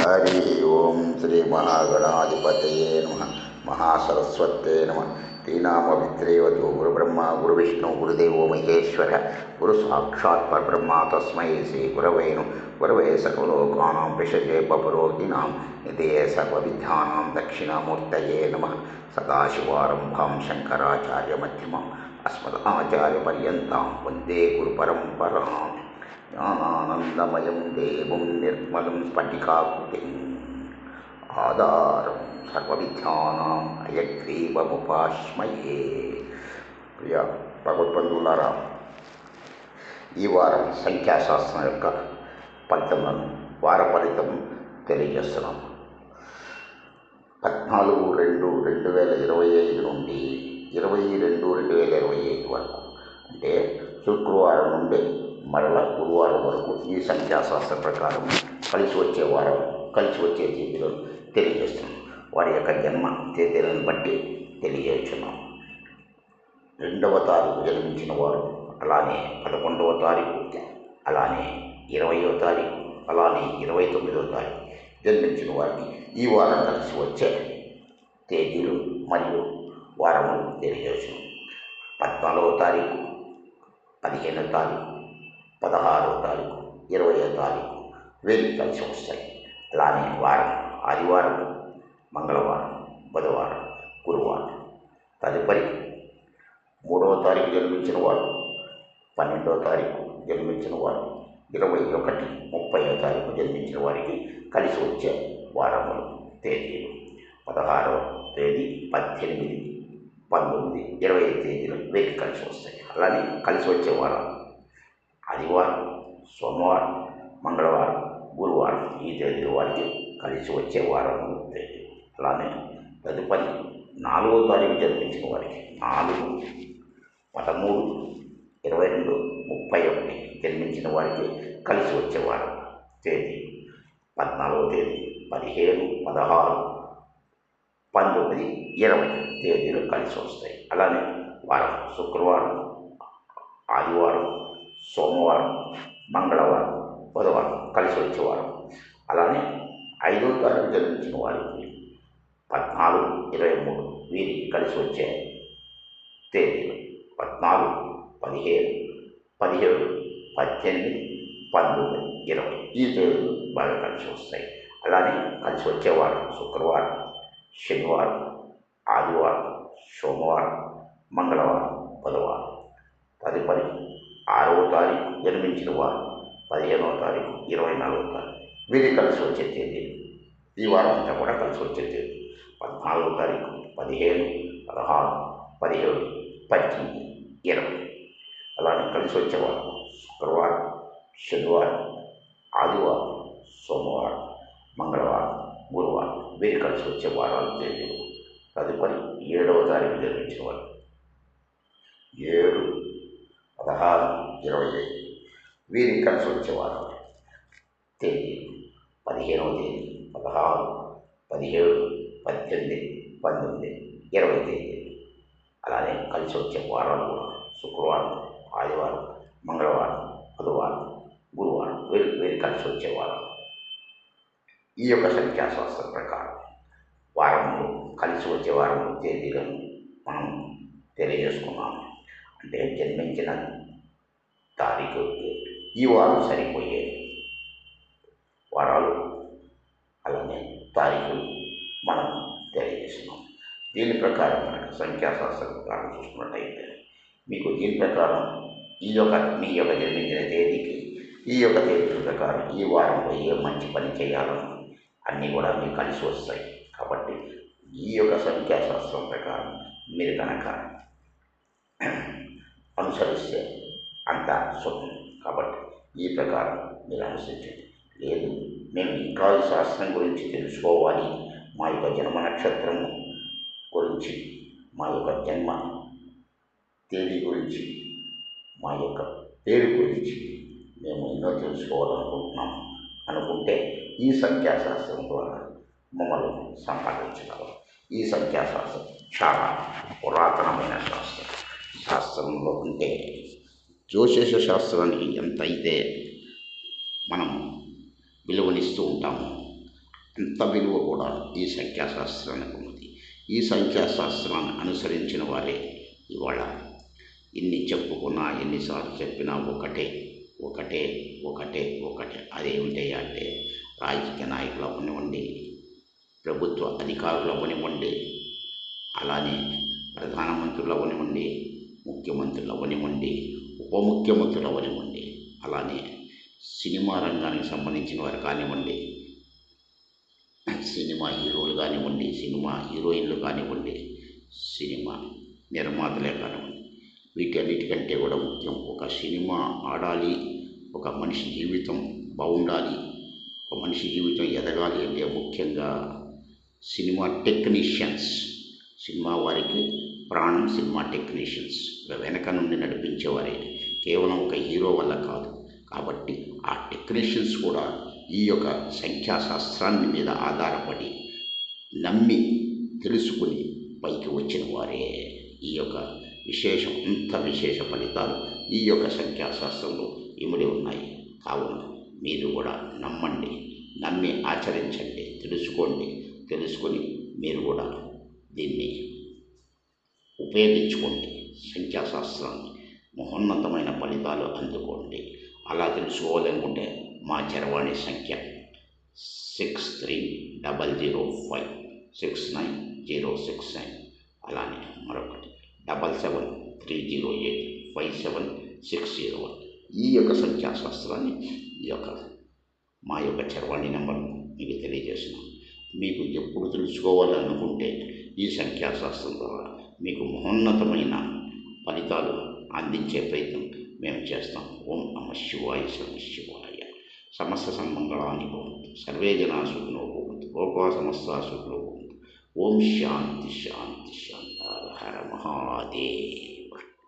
ஹரி ஓம் ஸ்ரீ மகாகணாதிபதையே நம மகாசரஸ்வத்தே நம ஸ்ரீநாமவித்ரேவது குரு பிரம்மா குரு விஷ்ணு குருதேவோ மகேஸ்வர குரு சாட்சாத் பரபிரம்மா தஸ்மை ஸ்ரீ குரவேணும் குரவே சர்வலோகானாம் பிஷஜே பபுரோகிணாம் இதே சர்வவித்யானாம் தட்சிணாமூர்த்தயே நம சதாசிவாரம்பாம் சங்கராச்சாரிய அஸ்மதாச்சாரிய பர்யந்தாம் வந்தே குரு பரம்பராம் జ్ఞానానందమయం దేవం నిర్మలం స్ఫటికాకృతిం. ఆధారం సర్వవిద్యానాం అయగ్రీవముపాశ్మయే. ప్రియ భగవద్బంధువులారా ఈ వారం సంఖ్యాశాస్త్రం యొక్క ఫలితములను వార ఫలితం తెలియజేస్తున్నాం. పద్నాలుగు రెండు రెండు వేల ఇరవై ఐదు నుండి ఇరవై రెండు రెండు వేల ఇరవై ఐదు వరకు అంటే శుక్రవారం నుండి మరల గురువారం వరకు ఈ సంఖ్యాశాస్త్ర ప్రకారం కలిసి వచ్చే వారం కలిసి వచ్చే తేదీలను తెలియజేస్తున్నాం వారి యొక్క జన్మ తేదీలను బట్టి తెలియజేస్తున్నాం. రెండవ తారీఖు జన్మించిన వారు అలానే పదకొండవ తారీఖు అలానే ఇరవయో తారీఖు అలానే ఇరవై తొమ్మిదవ తారీఖు జన్మించిన వారికి ఈ వారం కలిసి వచ్చే తేదీలు మరియు వారములు తెలియజేస్తున్నాం. పద్నాలుగో తారీఖు పదిహేనో తారీఖు పదహారవ తారీఖు ఇరవయో తారీఖు వీరికి కలిసి వస్తాయి. అలానే వారం ఆదివారం మంగళవారం బుధవారం గురువారం. తదుపరి మూడవ తారీఖు జన్మించిన వారు పన్నెండవ తారీఖు జన్మించిన వారు ఇరవై ఒకటి ముప్పైవ తారీఖు జన్మించిన వారికి కలిసి వచ్చే వారములు తేదీలు. పదహారవ తేదీ పద్దెనిమిది పంతొమ్మిది ఇరవై తేదీలు వీరికి కలిసి వస్తాయి. అలానే కలిసి వచ్చే వారం ఆదివారం సోమవారం మంగళవారం గురువారం ఈ తేదీలు వారికి కలిసి వచ్చే వారం తేదీ. అలానే తదుపరి నాలుగో తారీఖు జన్మించిన వారికి నాలుగు పదమూడు ఇరవై రెండు ముప్పై ఒకటి జన్మించిన వారికి కలిసి వచ్చే వారం తేదీ. పద్నాలుగో తేదీ పదిహేను పదహారు పంతొమ్మిది ఇరవై తేదీలు కలిసి వస్తాయి. అలానే వారం శుక్రవారం ఆదివారం సోమవారం మంగళవారం బుధవారం కలిసి వచ్చేవారం అలానే ఐదో తరగతి జన్మించిన వారికి పద్నాలుగు ఇరవై మూడు వీరికి కలిసి వచ్చే తేదీలు పద్నాలుగు పదిహేను పదిహేడు పద్దెనిమిది పంతొమ్మిది ఇరవై. ఈ తేదీలు బాగా కలిసి వస్తాయి. అలానే కలిసి వచ్చేవారం శుక్రవారం శనివారం ఆదివారం సోమవారం మంగళవారం బుధవారం. తదుపరి ఆరవ తారీఖు జన్మించిన వారు. పదిహేనవ తారీఖు ఇరవై నాలుగవ తారీఖు. వీరి కలిసి వచ్చే తేదీ. ఈ వారం అంతా కూడా కలిసి వచ్చే తేదీ. పద్నాలుగో తారీఖు పదిహేను పదహారు పదిహేడు పద్దెనిమిది ఇరవై. అలానే కలిసి వచ్చేవారు. శుక్రవారం శనివారం ఆదివారం సోమవారం మంగళవారం గురువారం. వీరి కలిసి వచ్చే వారాలు తేదీలు. తదుపరి ఏడవ తారీఖు జన్మించిన వారు. ఏడు ఇరవై ఐదు. వీరికి కలిసి వచ్చేవారు తేదీ పదిహేనవ తేదీ పదహారు పదిహేడు పద్దెనిమిది పంతొమ్మిది ఇరవై తేదీ. అలానే కలిసి వచ్చే వారాలు కూడా శుక్రవారం ఆదివారం మంగళవారం బుధవారం గురువారం వీరి వీరి కలిసి వచ్చేవారు. ఈ యొక్క సంఖ్యాశాస్త్రం ప్రకారం వారములు కలిసి వచ్చే వారము తేదీలను మనం తెలియజేసుకున్నాము. అంటే జన్మించిన తారీఖు. ఈ వారం సరిపోయే వారాలు అలానే తారీఖులు మనం తెలియజేస్తున్నాం. దీని ప్రకారం మనకు సంఖ్యాశాస్త్రం ప్రకారం చూసుకున్నట్టయితే మీకు దీని ప్రకారం ఈ యొక్క మీ యొక్క జన్మించిన తేదీకి ఈ యొక్క తేదీ ప్రకారం ఈ వారంలో ఏ మంచి పని చేయాలని అన్నీ కూడా మీకు కలిసి వస్తాయి. కాబట్టి ఈ యొక్క సంఖ్యాశాస్త్రం ప్రకారం మీరు కనుక అనుసరిస్తే అంతా సుఖం కాబట్టి ఈ ప్రకారం మీరు అనుసరించండి లేదు మేము ఇంకా ఈ శాస్త్రం గురించి తెలుసుకోవాలి. మా యొక్క జన్మ నక్షత్రం గురించి మా యొక్క జన్మ తేదీ గురించి మా యొక్క పేరు గురించి మేము ఎన్నో తెలుసుకోవాలనుకుంటున్నాము అనుకుంటే ఈ సంఖ్యాశాస్త్రం ద్వారా మమ్మల్ని సంపాదించగలం ఈ సంఖ్యాశాస్త్రం చాలా పురాతనమైన శాస్త్రం. శాస్త్రంలో ఉంటే జ్యోతిష శాస్త్రానికి ఎంత అయితే మనం విలువనిస్తూ ఉంటాము అంత విలువ కూడా ఈ సంఖ్యాశాస్త్రానికి ఉన్నది. ఈ సంఖ్యాశాస్త్రాన్ని అనుసరించిన వారే ఇవాళ ఎన్ని చెప్పుకున్నా ఎన్నిసార్లు చెప్పినా ఒకటే ఒకటే ఒకటే ఒకటే. అదేమిటి అంటే రాజకీయ నాయకులు అవ్వనివ్వండి ప్రభుత్వ అధికారులు అవ్వనివ్వండి అలానే ప్రధానమంత్రులు అవ్వనివ్వండి ముఖ్యమంత్రులు అవ్వనివ్వండి ఉపముఖ్యమంత్రులు అవనివ్వండి అలానే సినిమా రంగానికి సంబంధించిన వారు కానివ్వండి సినిమా హీరోలు కానివ్వండి సినిమా హీరోయిన్లు కానివ్వండి సినిమా నిర్మాతలే కానివ్వండి వీటన్నిటికంటే కూడా ముఖ్యం ఒక సినిమా ఆడాలి ఒక మనిషి జీవితం బాగుండాలి ఒక మనిషి జీవితం ఎదగాలి అంటే ముఖ్యంగా సినిమా టెక్నీషియన్స్ సినిమా వారికి ప్రాణం సినిమా టెక్నీషియన్స్ వెనక నుండి నడిపించేవారే. కేవలం ఒక హీరో వల్ల కాదు. కాబట్టి ఆ టెక్నీషియన్స్ కూడా ఈ యొక్క సంఖ్యాశాస్త్రాన్ని మీద ఆధారపడి నమ్మి తెలుసుకుని పైకి వచ్చిన వారే. ఈ యొక్క విశేషం అంత విశేష ఫలితాలు ఈ యొక్క సంఖ్యాశాస్త్రంలో ఇమిడి ఉన్నాయి. కావున మీరు కూడా నమ్మండి నమ్మి ఆచరించండి తెలుసుకోండి తెలుసుకొని మీరు కూడా దీన్ని ఉపయోగించుకోండి సంఖ్యాశాస్త్రాన్ని. మహోన్నతమైన ఫలితాలు అందుకోండి. అలా తెలుసుకోవాలనుకుంటే మా చరవాణి సంఖ్య six three double zero five six nine zero six nine అలానే మరొకటి double seven three zero eight five seven six zero one ఈ యొక్క సంఖ్యాశాస్త్రాన్ని ఈ యొక్క మా యొక్క చరవాణి నెంబర్ మీకు తెలియజేస్తున్నాం. మీకు ఎప్పుడు తెలుసుకోవాలనుకుంటే ఈ సంఖ్యాశాస్త్రం ద్వారా మీకు మహోన్నతమైన ఫలితాలు అందించే ప్రయత్నం మేము చేస్తాం. ఓం నమ శివాయ శివ శివాయ. సమస్త సమ్మంగళాన్ని భవంతు సర్వే జనా సుఖినో భవంతు. లోకా సమస్త సుఖినో భవంతు. ఓం శాంతి శాంతి శాంతి. హర మహాదేవ్.